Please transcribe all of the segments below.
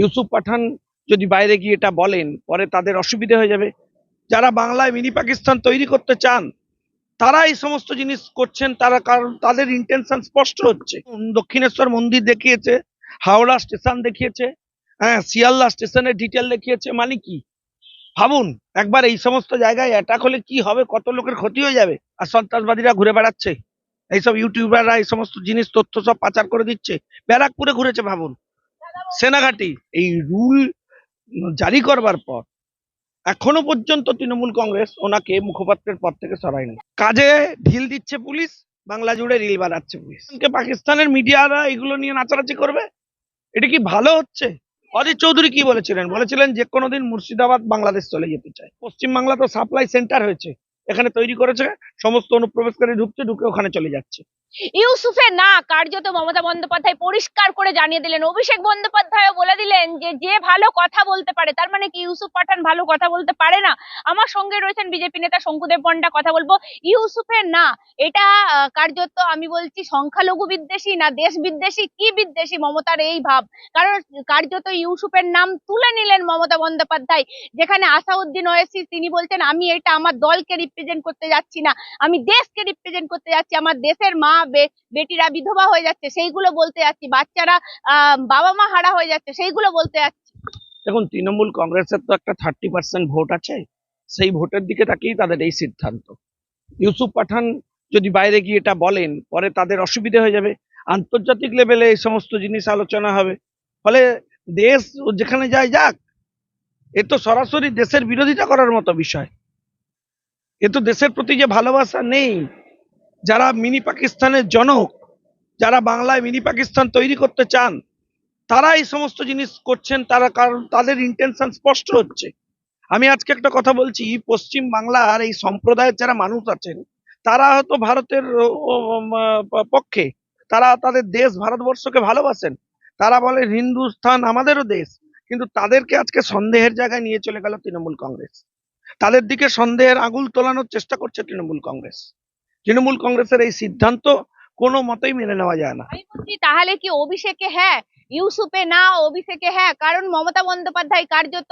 ইউসুফ পাঠান যদি বাইরে গিয়ে এটা বলেন, পরে তাদের অসুবিধা হয়ে যাবে। যারা বাংলায় মিনি পাকিস্তান তৈরি করতে চান, তারা এই সমস্ত জিনিস করছেন, তারা কারণ তাদের ইন্টেনশন স্পষ্ট হচ্ছে। দক্ষিণেশ্বর মন্দির দেখিয়েছে, হাওড়া স্টেশন দেখিয়েছে হ্যাঁ শিয়ালদা স্টেশনের ডিটেল দেখিয়েছে মানে কি? ভাবুন, একবার এই সমস্ত জায়গায় অ্যাটাক হলে কি হবে, কত লোকের ক্ষতি হয়ে যাবে? আর সন্ত্রাসবাদীরা ঘুরে বেড়াচ্ছে? এইসব ইউটিউবাররা এই সমস্ত জিনিস, তথ্য সব পাচার করে দিচ্ছে? ব্যারাকপুরে ঘুরেছে, ভাবুন। সেনাঘাটি, এই রুল জারি করবার পর এখনও পর্যন্ত তৃণমূল কংগ্রেস ওনাকে মুখপাত্রের পদ থেকে সরায়নি। কাজে ঢিল দিচ্ছে পুলিশ, বাংলা জুড়ে রিল বাড়াচ্ছে পুলিশ। পাকিস্তানের মিডিয়ারা এগুলো নিয়ে নাচানাচি করবে? এটা কি ভালো হচ্ছে? অজিত চৌধুরী কি বলেছিলেন? বলেছিলেন যে কোনোদিন মুর্শিদাবাদ বাংলাদেশ চলে যেতে চায়। পশ্চিম বাংলা তো সাপ্লাই সেন্টার হয়েছে। এখানে তৈরি করেছে, সমস্ত অনুপ্রবেশকারী ঢুকছে, ঢুকে ওখানে চলে যাচ্ছে। ইউসুফের না, কার্যত মমতা বন্দ্যোপাধ্যায় পরিষ্কার করে জানিয়ে দিলেন, অভিষেক বন্দ্যোপাধ্যায় বলে দিলেন যে যে ভালো কথা বলতে পারে, তার মানে কি ইউসুফ পাঠান ভালো কথা বলতে পারে না? আমার সঙ্গে রয়েছেন বিজেপি নেতা শঙ্কুদেব পণ্ডা, কথা বলব। ইউসুফের না, এটা কার্যত আমি বলছি সংখ্যালঘু বিদ্বেষী না দেশ বিদ্বেষী, কি বিদ্বেষী মমতার এই ভাব? কারণ কার্যত ইউসুফের নাম তুলে নিলেন মমতা বন্দ্যোপাধ্যায়, যেখানে আসাউদ্দিন ওয়েসি, তিনি বলছেন, আমি এটা আমার দলকে রিপ্রেজেন্ট করতে যাচ্ছি না। আমি দেশকে রিপ্রেজেন্ট করতে যাচ্ছি, আমার দেশের মা বেটিরা বিধবা হয়ে যাচ্ছে, সেইগুলো বলতে যাচ্ছি। বাচ্চারা বাবা মা হারা হয়ে যাচ্ছে, সেইগুলো বলতে যাচ্ছি। দেখুন, তৃণমূল কংগ্রেসের তো একটা থার্টি পার্সেন্ট ভোট আছে। সেই ভোটের দিকে তাকিয়েই তাদের এই সিদ্ধান্ত। ইউসুফ পাঠান যদি বাইরে গিয়ে এটা বলেন, পরে তাদের অসুবিধা হয়ে যাবে। আন্তর্জাতিক লেভেলে এই সমস্ত জিনিস আলোচনা হবে। ফলে দেশ যেখানে যায় যাক, এ তো সরাসরি দেশের বিরোধিতা করার মতো বিষয়। এ তো দেশের প্রতি যে ভালোবাসা নেই, যারা মিনি পাকিস্তানের জনক, যারা বাংলায় মিনি পাকিস্তান তৈরি করতে চান, তারা এই সমস্ত জিনিস করছেন, তারা কারণ তাদের ইন্টেনশন স্পষ্ট হচ্ছে। আমি আজকে একটা কথা বলছি পশ্চিম বাংলার এই সম্প্রদায়ের যারা মানুষ আছেন, তারা হয়তো ভারতের পক্ষে, তারা তাদের দেশ ভারতবর্ষকে ভালোবাসেন। তারা বলে হিন্দুস্থান আমাদেরও দেশ, কিন্তু তাদেরকে আজকে সন্দেহের জায়গায় নিয়ে চলে গেল তৃণমূল কংগ্রেস। তাদের দিকে সন্দেহের আঙুল তোলানোর চেষ্টা করছে তৃণমূল কংগ্রেস। তৃণমূল কংগ্রেসের এই সিদ্ধান্ত কোনো মতেই মেনে নেওয়া যায় না। তাহলে কি অভিষেকে হ্যাঁ ইউসুফে না অভিষেকে হ্যাঁ কারণ মমতা বন্দ্যোপাধ্যায় কার্যত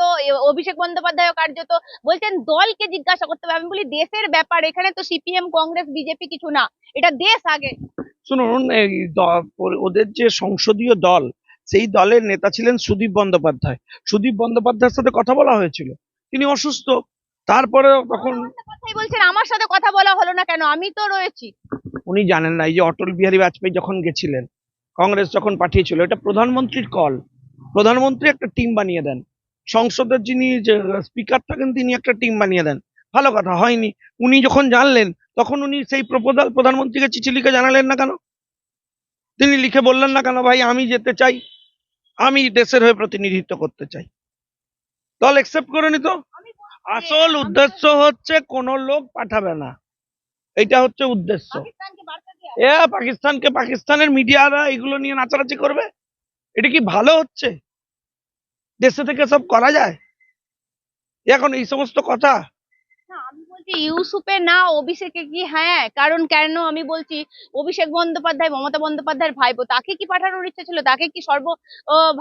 অভিষেক বন্দ্যোপাধ্যায় কার্যত বলছেন দলকে জিজ্ঞাসা করতে হবে। আমি বলি দেশের ব্যাপার এখানে তো সিপিএম কংগ্রেস বিজেপি কিছু না। এটা দেশ আগে। শুনুন এই ওদের যে সংসদীয় দল সেই দলের নেতা ছিলেন সুদীপ বন্দ্যোপাধ্যায়। সুদীপ বন্দ্যোপাধ্যায়ের সাথে কথা বলা হয়েছিল। তিনি অসুস্থ। তারপরে তখন বলছেন আমার সাথে কথা বলা হলো না কেন? আমি তো রয়েছি। উনি জানেন না এই যে অটল বিহারী বাজপেয়ী যখন গেছিলেন কংগ্রেস যখন পাঠিয়েছিল এটা প্রধানমন্ত্রীর কল। প্রধানমন্ত্রী একটা টিম বানিয়ে দেন। সংসদের যিনি স্পিকার থাকেন তিনি একটা টিম বানিয়ে দেন। ভালো কথা হয়নি। উনি যখন জানলেন তখন উনি সেই প্রপোজাল প্রধানমন্ত্রীকে চিঠি লিখে জানালেন না কেন? তিনি লিখে বললেন না কেন ভাই আমি যেতে চাই। আমি দেশের হয়ে প্রতিনিধিত্ব করতে চাই। দল অ্যাকসেপ্ট করে নিত আসল উদ্দেশ্য হচ্ছে কোনো লোক পাঠাবে না। এটা হচ্ছে উদ্দেশ্য। পাকিস্তানকে এ পাকিস্তানকে পাকিস্তানের মিডিয়ারা এগুলো নিয়ে নাচানাচি করবে? এটা কি ভালো হচ্ছে? দেশে থেকে সব করা যায়? এখন এই সমস্ত কথা? আমি বলছি ইউসুফে না অভিষেকে কি হ্যাঁ? কারণ কেন? আমি বলছি অভিষেক বন্দ্যোপাধ্যায় মমতা বন্দ্যোপাধ্যায়ের ভাইপো তাকে কি পাঠানোর ইচ্ছে ছিল? তাকে কি সর্ব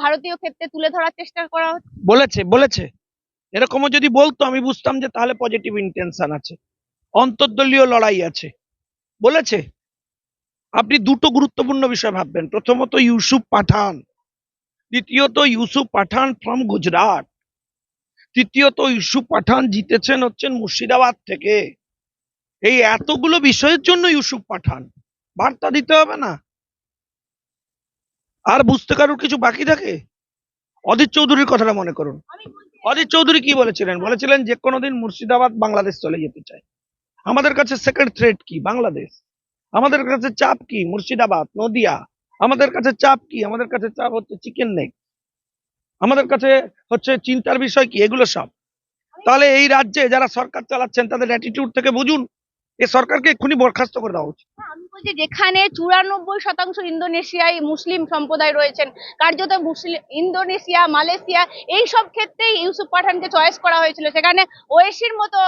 ভারতীয় ক্ষেত্রে তুলে ধরার চেষ্টা করা বলেছে বলেছে। এরকমও যদি বলতো, আমি বুঝতাম যে তাহলে পজিটিভ ইন্টেনশন আছে। অন্তর্দলীয় লড়াই আছে। বলেছে? আপনি দুটো গুরুত্বপূর্ণ বিষয় ভাববেন। প্রথমত ইউসুফ পাঠান। দ্বিতীয়ত ইউসুফ পাঠান ফ্রম গুজরাট তৃতীয়ত ইউসুফ পাঠান জিতেছেন হচ্ছেন মুর্শিদাবাদ থেকে। এই এতগুলো বিষয়ের জন্য ইউসুফ পাঠান। বার্তা দিতে হবে না। আর বুঝতে কারোর কিছু বাকি থাকে? অজিত চৌধুরীর কথাটা মনে করুন। অজিত চৌধুরী কি বলেছিলেন? বলেছিলেন যে কোনো দিন মুর্শিদাবাদ বাংলাদেশ চলে যেতে চায়। আমাদের কাছে সেকেন্ড থ্রেড কি? বাংলাদেশ। আমাদের কাছে চাপ কি? মুর্শিদাবাদ, নদিয়া। আমাদের কাছে চাপ কি? আমাদের কাছে চাপ হচ্ছে চিকেন নেক আমাদের কাছে হচ্ছে চিন্তার বিষয় কি? এগুলো সব। তাহলে এই রাজ্যে যারা সরকার চালাচ্ছেন, তাদের অ্যাটিটিউড থেকে বুঝুন। এ সরকারকে এক্ষুনি বরখাস্ত করে দেওয়া উচিত। আমি বলছি যেখানে চুরানব্বই শতাংশ ইন্দোনেশিয়ায় মুসলিম সম্প্রদায় রয়েছেন কার্যত মুসলিম ইন্দোনেশিয়া মালয়েশিয়া এই সব ক্ষেত্রেই ইউসুফ পাঠানকে চয়েস করা হয়েছিল। সেখানে ওয়েসির মতো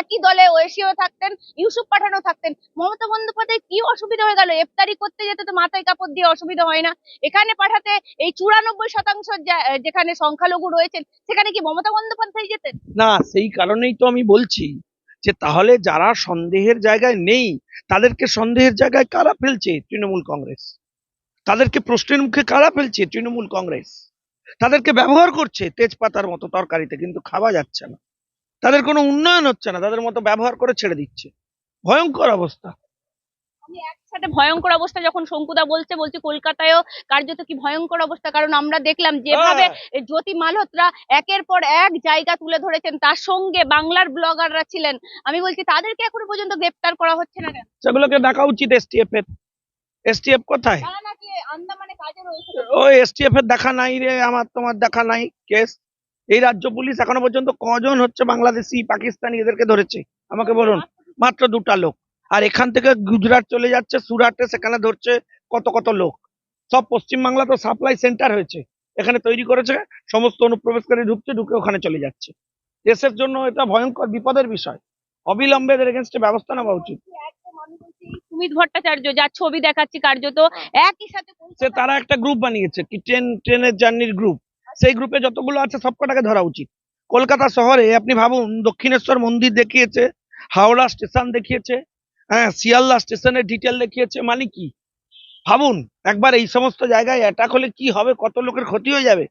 একই দলে ওয়েসিও থাকতেন ইউসুফ পাঠানও থাকতেন। মমতা বন্দ্যোপাধ্যায় কি অসুবিধা হয়ে গেল? ইফতারি করতে যেতে তো মাথায় কাপড় দিয়ে অসুবিধা হয় না। এখানে পাঠাতে এই চুরানব্বই শতাংশ যেখানে সংখ্যালঘু রয়েছেন সেখানে কি মমতা বন্দ্যোপাধ্যায় যেতেন? না সেই কারণেই তো আমি বলছি যে তাহলে যারা সন্দেহের জায়গায় নেই, তাদেরকে সন্দেহের জায়গায় কারা ফেলছে? তৃণমূল কংগ্রেস। তাদেরকে প্রশ্নের মুখে কারা ফেলছে? তৃণমূল কংগ্রেস। তাদেরকে ব্যবহার করছে তেজপাতার মতো তরকারিতে, কিন্তু খাওয়া যাচ্ছে না। তাদের কোনো উন্নয়ন হচ্ছে না। তাদের মতো ব্যবহার করে ছেড়ে দিচ্ছে। ভয়ঙ্কর অবস্থা। আমি একসাথে ভয়ঙ্কর অবস্থা যখন শঙ্কুদা বলছে বলছি কলকাতায়ও কার্যত কি ভয়ঙ্কর অবস্থা? কারণ আমরা দেখলাম যেভাবে। জ্যোতি মালহোত্রা একের পর এক জায়গা তুলে ধরেছেন। তার সঙ্গে বাংলার ব্লগাররা ছিলেন। আমি বলছি তাদেরকে এখনও পর্যন্ত গ্রেফতার করা হচ্ছে না কেন? সেগুলোকে ডাকা উচিত এসটিএফ এর। এসটিএফ কোথায়? ওই এসটিএফ এর দেখা নাই রে আমার তোমার দেখা নাই কেস। এই রাজ্য পুলিশ এখনও পর্যন্ত কজন হচ্ছে বাংলাদেশি পাকিস্তানি এদেরকে ধরেছে? আমাকে বলুন। মাত্র দুটা লোক। আর এখান থেকে গুজরাট চলে যাচ্ছে সুরাটে সেখানে ধরছে কত কত লোক। সব পশ্চিমবাংলা তো সাপ্লাই সেন্টার হয়েছে। এখানে তৈরি করেছে সমস্ত অনুপ্রবেশকারী ঢুকছে ঢুকে ওখানে চলে যাচ্ছে। দেশের জন্য এটা ভয়ঙ্কর বিপদের বিষয়। অবিলম্বে এদের এগেনস্টে ব্যবস্থা নেওয়া উচিত। সুমিত ভট্টাচার্য যার ছবি দেখাচ্ছি কার্যত একই সাথে সে তারা একটা গ্রুপ বানিয়েছে কি ট্রেন ট্রেনের জার্নির গ্রুপ সেই গ্রুপে যতগুলো আছে সবকটাকে ধরা উচিত। কলকাতা শহরে আপনি ভাবুন দক্ষিণেশ্বর মন্দির দেখিয়েছে হাওড়া স্টেশন দেখিয়েছে হ্যাঁ শিয়ালদা স্টেশনের ডিটেল দেখিয়েছে মানে কি ভাবুন একবার এই সমস্ত জায়গায় অ্যাটাক হলে কি হবে কত লোকের ক্ষতি হয়ে যাবে?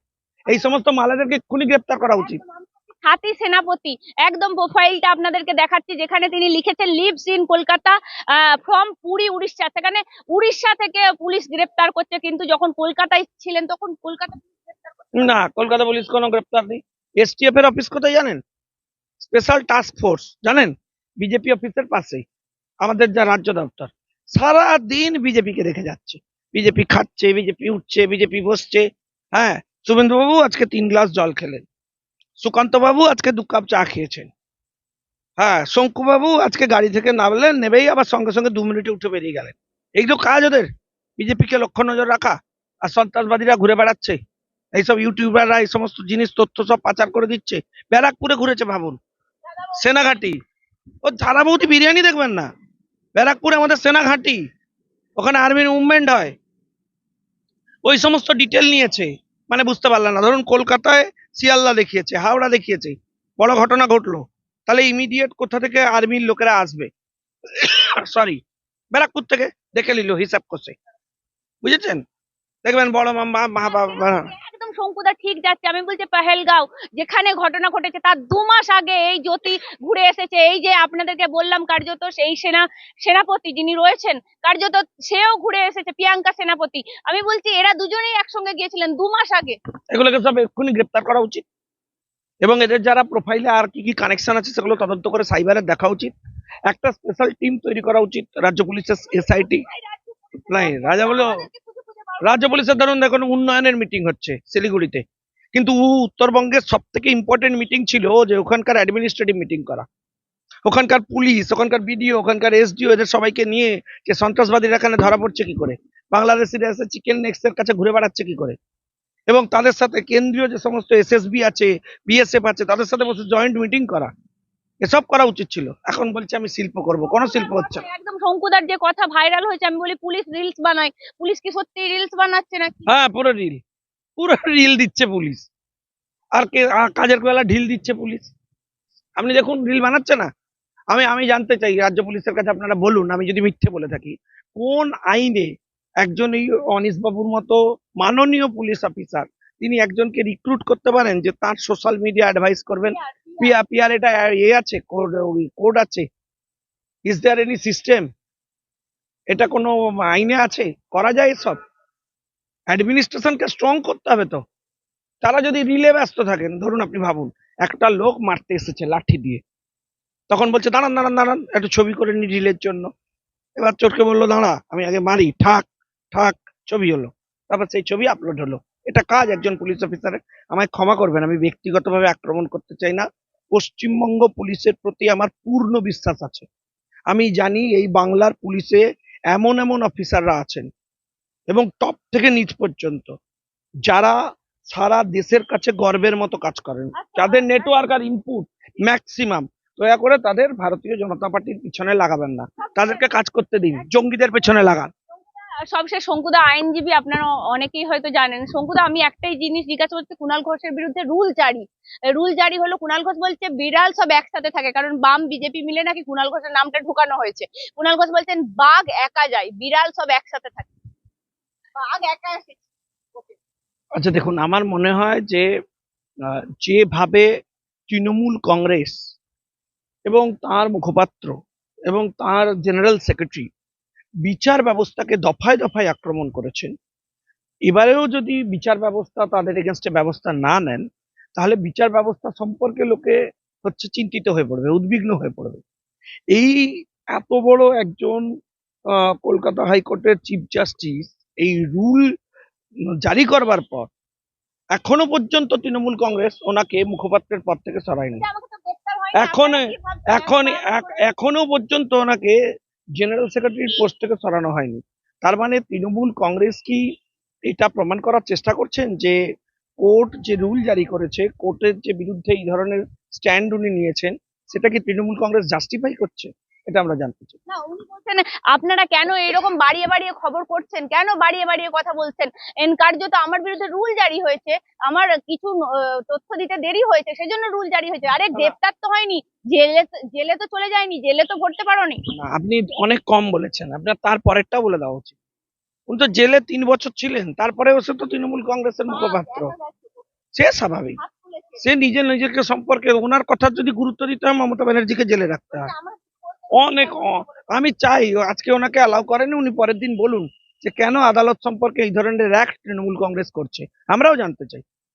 এই সমস্ত মালাদেরকে এক্ষুনি গ্রেপ্তার করা উচিত। হাতি সেনাপতি একদম প্রোফাইলটা আপনাদেরকে দেখাচ্ছি যেখানে তিনি লিখেছেন lives in Kolkata from Puri Orissa সেখানে উড়িষ্যা থেকে পুলিশ গ্রেপ্তার করছে কিন্তু যখন কলকাতায় ছিলেন তখন কলকাতা। না কলকাতা পুলিশ কোনো গ্রেপ্তার নেই। এসটিএফ এর অফিস কোথায় জানেন? স্পেশাল টাস্ক ফোর্স জানেন? বিজেপি অফিসের পাশেই। আমাদের যা রাজ্য দপ্তর সারা দিন বিজেপিকে রেখে যাচ্ছে। বিজেপি খাচ্ছে, বিজেপি উঠছে, বিজেপি বসছে। হ্যাঁ শুভেন্দু বাবু আজকে তিন গ্লাস জল খেলেন। সুকান্ত বাবু আজকে দু কাপ চা খেয়েছেন। হ্যাঁ শঙ্কু বাবু আজকে গাড়ি থেকে নামলেন, নেবেই আবার সঙ্গে সঙ্গে দু মিনিটে উঠে বেরিয়ে গেলেন। এই তো কাজ ওদের। বিজেপিকে লক্ষ্য নজর রাখা। আর সন্ত্রাসবাদীরা ঘুরে বেড়াচ্ছে। এইসব ইউটিউবাররা, এই সমস্ত জিনিস, তথ্য সব পাচার করে দিচ্ছে। ব্যারাকপুরে ঘুরেছে ভাবুন। সেনাঘাটি। ও ধারাবতী বিরিয়ানি দেখবেন না? ব্যারাকপুরে আমাদের সেনাঘাটি, ওখানে আর্মির মুভমেন্ট হয়। ওই সমস্ত ডিটেল নিয়েছে মানে বুঝতে পারলাম না। ধরুন কলকাতায় শিয়ালদা দেখিয়েছে, হাওড়া দেখিয়েছে, বড় ঘটনা ঘটলো। তাহলে ইমিডিয়েট কোথা থেকে আর্মির লোকেরা আসবে? সরি ব্যারাকপুর থেকে দেখে নিল হিসাব করছে বুঝেছেন? দেখবেন বড় মা মা বাবা শঙ্কুদা ঠিক যাচ্ছে আমি বলছি পেহেলগাঁও যেখানে ঘটনা ঘটেছে তার দু মাস আগে এই জ্যোতি ঘুরে এসেছে এই যে আপনাদেরকে বললাম কার্যত সেই সেনা সেনাপতি যিনি রয়েছেন কার্যত সেও ঘুরে এসেছে প্রিয়াঙ্কা সেনাপতি। আমি বলছি এরা দুজনেই একসঙ্গে গিয়েছিলেন দু মাস আগে। এগুলোকে সব এক্ষুনি গ্রেপ্তার করা উচিত। এবং এদের যারা প্রোফাইলে আর কি কি কানেকশন আছে সেগুলো তদন্ত করে সাইবারে দেখা উচিত। একটা স্পেশাল টিম তৈরি করা উচিত রাজ্য পুলিশের এসআইটি নাই রাজা বলে। রাজ্য পুলিশের ধরুন দেখুন, উন্নয়নের মিটিং হচ্ছে শিলিগুড়িতে। কিন্তু উত্তরবঙ্গের সব থেকে ইম্পর্টেন্ট মিটিং ছিল যে ওখানকার অ্যাডমিনিস্ট্রেটিভ মিটিং করা। ওখানকার পুলিশ, ওখানকার বিডিও, ওখানকার এসডিও এদের সবাইকে নিয়ে যে সন্ত্রাসবাদীরা এখানে ধরা পড়ছে কি করে? বাংলাদেশিরা এসে চিকেন নেক্সের কাছে ঘুরে বেড়াচ্ছে কি করে? এবং তাদের সাথে কেন্দ্রীয় যে সমস্ত এসএসবি আছে বিএসএফ আছে, তাদের সাথে বসে জয়েন্ট মিটিং করা। এসব করা উচিত ছিল। এখন বলছে আমি শিল্প করব। কোনো শিল্প হচ্ছে একদম শঙ্কুদার যে কথা ভাইরাল হয়েছে আমি বলি পুলিশ রিলস বানায়। পুলিশ কি সত্যি রিলস বানাচ্ছে নাকি? হ্যাঁ পুরো রিল। পুরো রিল দিচ্ছে পুলিশ। আর কে কাজের বেলা ঢিল দিচ্ছে পুলিশ। আপনি দেখুন রিল বানাচ্ছে না? আমি আমি জানতে চাই রাজ্য পুলিশের কাছে আপনারা বলুন আমি যদি মিথ্যে বলে থাকি কোন আইনে একজন এই অনিশ বাবুর মতো মাননীয় পুলিশ অফিসার তিনি একজনকে রিক্রুট করতে পারেন যে তার সোশ্যাল মিডিয়া অ্যাডভাইস করবেন? পিআর পিআর এটা আছে আছে। ইজ দেয়ার এনি সিস্টেম এটা কোনো আইনে আছে? করা যায় অ্যাডমিনিস্ট্রেশনকে স্ট্রং করতে হবে তো। তারা যদি রিলে ব্যস্ত থাকেন, ধরুন আপনি ভাবুন, একটা লোক মারতে এসেছে লাঠি দিয়ে। তখন বলছে, দাঁড়ান দাঁড়ান দাঁড়ান, একটা ছবি করে নি রিলের জন্য। এবার চোরকে বলল, দাঁড়া, আমি আগে মারি ঠাক ঠাক ছবি হলো। তারপর সেই ছবি আপলোড হলো। এটা কাজ একজন পুলিশ অফিসারের আমায় ক্ষমা করবেন, আমি ব্যক্তিগতভাবে আক্রমণ করতে চাই না। পশ্চিমবঙ্গ পুলিশের প্রতি আমার পূর্ণ বিশ্বাস আছে। আমি জানি এই বাংলার পুলিশে এমন এমন অফিসাররা আছেন এবং টপ থেকে নিচ পর্যন্ত যারা সারা দেশের কাছে গর্বের মতো কাজ করেন। যাদের নেটওয়ার্ক আর ইনপুট ম্যাক্সিমাম দয়া করে তাদের ভারতীয় জনতা পার্টির পিছনে লাগাবেন না। তাদেরকে কাজ করতে দিন, জঙ্গিদের পেছনে লাগান। সবশেষ শঙ্কুদা আইনজীবী আপনারা অনেকেই হয়তো জানেন। শঙ্কুদা, আমি একটাই জিনিস জিজ্ঞাসা করছি কুণাল ঘোষের বিরুদ্ধে রুল জারি। রুল জারি হলো কুণাল ঘোষ বলছে, বিড়াল সব একসাথে থাকে, কারণ বাম বিজেপি মিলে নাকি কুণাল ঘোষের নামটা ঢুকানো হয়েছে। কুণাল ঘোষ বলছেন, বাঘ একা যায়, বিড়াল সব একসাথে থাকে। বাঘ একা আচ্ছা দেখুন, আমার মনে হয় যে যেভাবে তৃণমূল কংগ্রেস এবং তার মুখপাত্র এবং তার জেনারেল সেক্রেটারি বিচার ব্যবস্থাকে দফায় দফায় আক্রমণ করেছেন। এবারেও যদি বিচার ব্যবস্থা তাদের এগেনস্টে ব্যবস্থা না নেন তাহলে বিচার ব্যবস্থা সম্পর্কে লোকে হচ্ছে চিন্তিত হয়ে পড়বে উদ্বিগ্ন হয়ে পড়বে। এই এত বড় একজন কলকাতা হাইকোর্টের চিফ জাস্টিস এই রুল জারি করবার পর এখনও পর্যন্ত তৃণমূল কংগ্রেস ওনাকে মুখপাত্রের পদ থেকে সরায়নি। এখন-? এখন এখনও পর্যন্ত ওনাকে জেনারেল সেক্রেটারির পোস্ট থেকে সরানো হয়নি। তার মানে তৃণমূল কংগ্রেস কি এটা প্রমাণ করার চেষ্টা করছেন যে কোর্ট যে রুল জারি করেছে, কোর্টের যে বিরুদ্ধে এই ধরনের স্ট্যান্ড উনি নিয়েছেন, সেটা কি তৃণমূল কংগ্রেস জাস্টিফাই করছে? এটা আমরা জানতে চাই। না উনি বলছেন আপনারা কেন এরকম বাড়িয়ে বাড়িয়ে খবর করছেন? কেন বাড়িয়ে বাড়িয়ে কথা বলছেন? এন কার্যত আমার বিরুদ্ধে রুল জারি হয়েছে। আমার কিছু তথ্য দিতে দেরি হয়েছে সেজন্য রুল জারি হয়েছে। আরে গ্রেপ্তার তো হয়নি। জেলে জেলে তো চলে যায়নি জেলে তো ভরতে পারোনি। না, আপনি অনেক কম বলেছেন। আপনার তার পরেরটাও বলে দেওয়া উচিত। উনি তো জেলে তিন বছর ছিলেন তারপরেও সে তো তৃণমূল কংগ্রেসের মুখপাত্র। সে স্বাভাবিক। সে নিজে নিজেকে সম্পর্কে ওনার কথা যদি গুরুত্ব দিতে হয় মমতা ব্যানার্জিকে জেলে রাখতে হয়। অনেক আমি চাই আজকে ওনাকে অ্যালাউ করেনি, উনি পরের দিন বলুন যে কেন আদালত সম্পর্কে এই ধরনের অ্যাক্ট তৃণমূল কংগ্রেস করছে, আমরাও জানতে চাই।